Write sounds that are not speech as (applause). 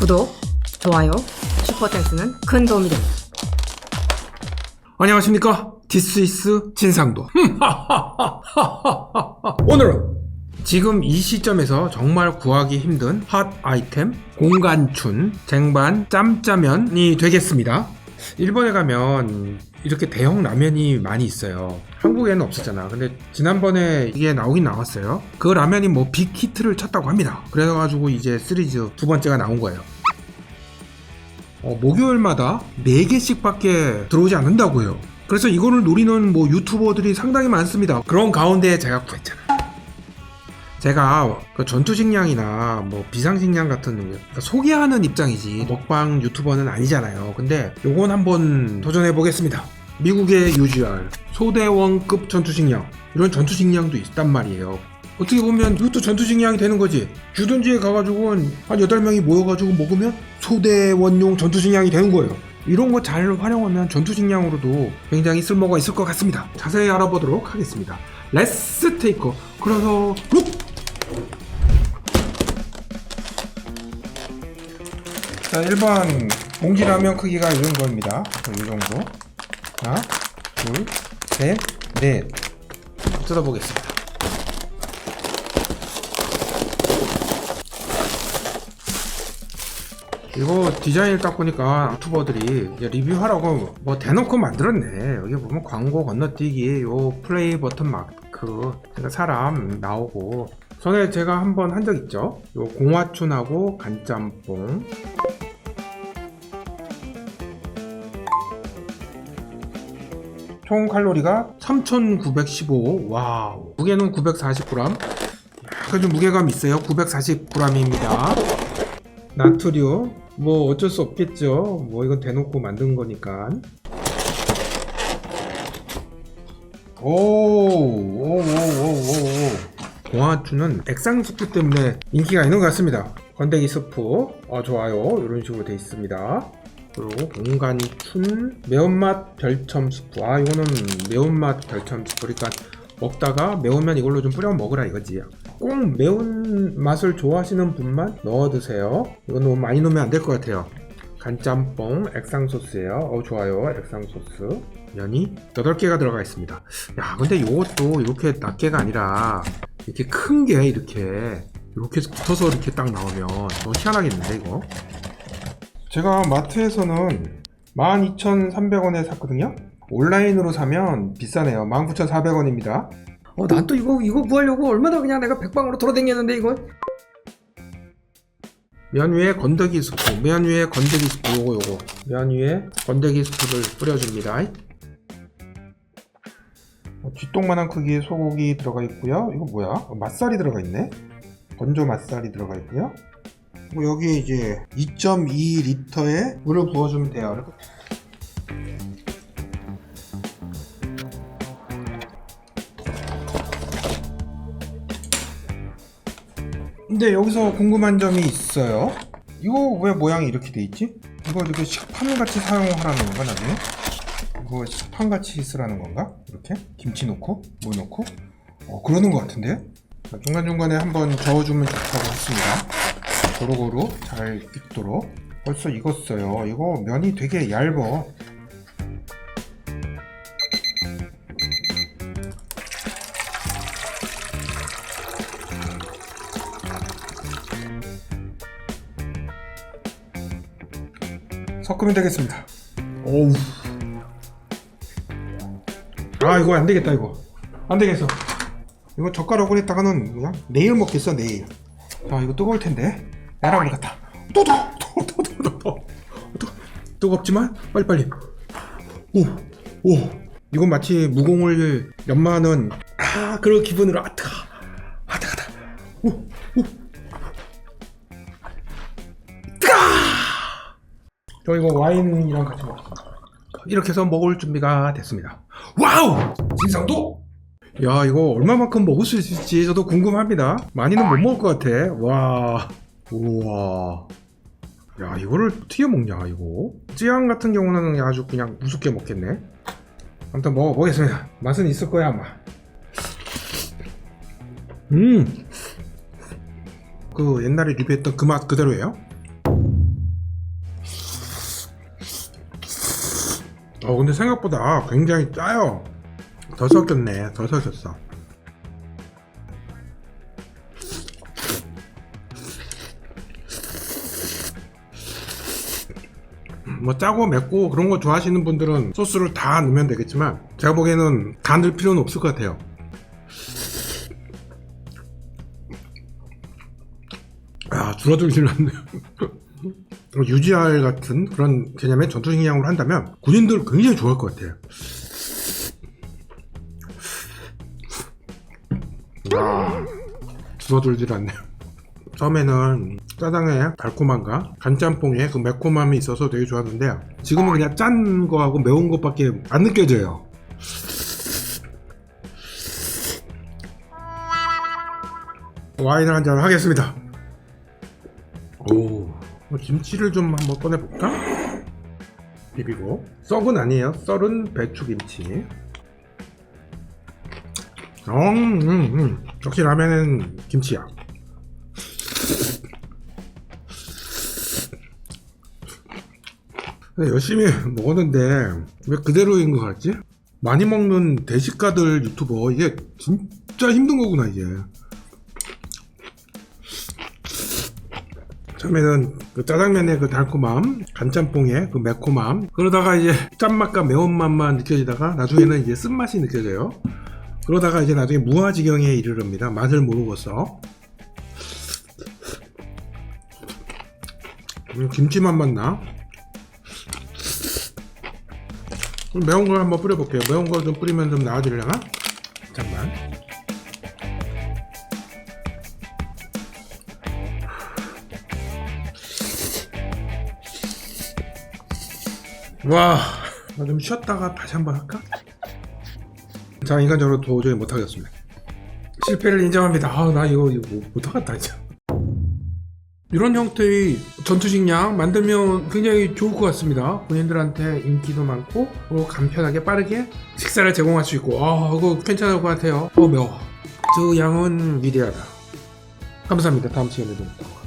구독, 좋아요, 슈퍼댄스는 큰 도움이 됩니다. 안녕하십니까? 디스이스 진상도. 오늘은 지금 이 시점에서 정말 구하기 힘든 핫 아이템 공간춘 쟁반 짬짜면이 되겠습니다 일본에 가면 이렇게 대형 라면이 많이 있어요 한국에는 없었잖아 근데 지난번에 이게 나오긴 나왔어요 그 라면이 뭐 빅히트를 쳤다고 합니다 그래가지고 이제 시리즈 두 번째가 나온 거예요 어, 목요일마다 4개씩 밖에 들어오지 않는다고요. 그래서 이거를 노리는 뭐 유튜버들이 상당히 많습니다. 그런 가운데 제가 구했잖아. 제가 그 전투식량이나 뭐 비상식량 같은 거 그러니까 소개하는 입장이지 먹방 유튜버는 아니잖아요. 근데 요건 한번 도전해 보겠습니다. 미국의 UGR 소대원급 전투식량 이런 전투식량도 있단 말이에요. 어떻게 보면 이것도 전투식량이 되는 거지. 주둔지에 가가지고 한 8명이 모여가지고 먹으면 소대원용 전투식량이 되는 거예요. 이런 거 잘 활용하면 전투식량으로도 굉장히 쓸모가 있을 것 같습니다. 자세히 알아보도록 하겠습니다. 레츠 테이커 그래서 룩! 자 1번 봉지라면 크기가 이 정도입니다. 이 정도. 하나, 둘, 셋, 넷. 뜯어보겠습니다. 이거 디자인을 딱 보니까 유튜버들이 리뷰하라고 뭐 대놓고 만들었네. 여기 보면 광고 건너뛰기, 요 플레이 버튼 마크, 그러니까 사람 나오고. 전에 제가 한번 한 적 있죠. 요 공화춘하고 간짬뽕. 총 칼로리가 3,915. 와우. 무게는 940g. 그래도 무게감 있어요. 940g입니다. 나트륨 뭐 어쩔 수 없겠죠 뭐 이건 대놓고 만든 거니까 오오오오오오 공화추는 액상 스프 때문에 인기가 있는 것 같습니다 건더기 스프 어 좋아요 이런 식으로 돼 있습니다 그리고 공간춘 매운맛 별첨 스프. 아 이거는 매운맛 별첨 스프. 그러니까 먹다가 매우면 이걸로 좀 뿌려 먹으라 이거지. 꼭 매운 맛을 좋아하시는 분만 넣어 드세요. 이거 너무 많이 넣으면 안 될 것 같아요. 간짬뽕 액상 소스예요. 어 좋아요. 액상 소스. 면이 8개가 들어가 있습니다. 야 근데 이것도 이렇게 낱개가 아니라 이렇게 큰 게 이렇게 이렇게 붙어서 이렇게 딱 나오면 너무 희한하겠는데 이거 제가 마트에서는 12,300원에 샀거든요 온라인으로 사면 비싸네요 19,400원입니다 어, 난 또 이거, 이거 구하려고 얼마나 그냥 내가 백방으로 돌아다녔는데, 이거. 면 위에 건더기 스프, 면 위에 건더기 스프 요거 요거 면 위에 건더기 스프를 뿌려줍니다. 어, 쥐똥만한 크기의 소고기 들어가 있고요. 이거 뭐야? 어, 맛살이 들어가 있네. 건조 맛살이 들어가 있고요. 그리고 여기에 이제 2.2리터의 물을 부어주면 돼요. 근데 여기서 궁금한 점이 있어요. 이거 왜 모양이 이렇게 돼 있지? 이거 이렇게 식판 같이 사용하라는 건가 나중에? 이거 식판 같이 쓰라는 건가? 이렇게 김치 넣고 물 넣고 어 그러는 것 같은데 중간 중간에 한번 저어주면 좋다고 했습니다. 고루고루 잘 익도록 벌써 익었어요. 이거 면이 되게 얇어. 섞으면 되겠습니다. 오우. 아 이거 안 되겠다 이거. 안 되겠어. 이거 젓가락으로 했다가는 그냥 내일 먹겠어 내일. 아 이거 뜨거울 텐데. 야랑 같다. 또또 또 또 또 또 뜨겁지만 빨리 빨리. 오 오. 이건 마치 무공을 연마하는 아 그런 기분으로 아 뜨거. 아 뜨거다. 오 오. 저 이거 와인이랑 같이 먹습니다. 이렇게 해서 먹을 준비가 됐습니다. 와우! 진상도 야 이거 얼마만큼 먹을 수 있을지 저도 궁금합니다 많이는 못 먹을 것 같아 와 우와. 야 이거를 어떻게 먹냐 이거? 찌양 같은 경우는 아주 그냥 우습게 먹겠네. 아무튼 먹어보겠습니다. 맛은 있을 거야 아마. 음그 옛날에 리뷰했던 그 맛 그대로예요? 어 근데 생각보다 굉장히 짜요. 더 섞였네. 더 섞였어 뭐 짜고 맵고 그런 거 좋아하시는 분들은 소스를 다 넣으면 되겠지만 제가 보기에는 다 넣을 필요는 없을 것 같아요. 아 줄어들질 않네요. (laughs) 유지할 같은 그런 개념의 전투식량으로 한다면 군인들 굉장히 좋아할 것 같아요. 아 줄어들질 않네요 처음에는 짜장의 달콤함과 간짬뽕의 그 매콤함이 있어서 되게 좋았는데 지금은 그냥 짠 거하고 매운 것밖에 안 느껴져요. 와인을 한잔 하겠습니다. 오, 뭐 김치를 좀 한번 꺼내볼까? 비비고 썩은 아니에요. 썰은 배추김치. 음, 음, 음. 역시 라면은 김치야. 열심히 먹었는데 왜 그대로인 것 같지? 많이 먹는 대식가들 유튜버 이게 진짜 힘든 거구나 이게. 처음에는 그 짜장면의 그 달콤함 간짬뽕의 그 매콤함 그러다가 이제 짠맛과 매운맛만 느껴지다가 나중에는 이제 쓴맛이 느껴져요. 그러다가 이제 나중에 무화지경에 이르릅니다. 맛을 모르고서. 음, 김치만 맛나 그럼 매운 걸 한번 뿌려볼게요. 매운 걸좀 뿌리면 좀 나아지려나? 잠깐만. 와, 나좀 쉬었다가 다시 한번 할까? 자, 인간적으로 도저히 못하겠습니다. 실패를 인정합니다. 아, 나 이거, 이거 못- 못하겠다, 진짜. 이런 형태의 전투식량 만들면 굉장히 좋을 것 같습니다. 본인들한테 인기도 많고 그리고 간편하게 빠르게 식사를 제공할 수 있고 아 이거 괜찮을 것 같아요. 어 매워. 저 양은 위대하다. 감사합니다. 다음 시간에 뵙겠습니다.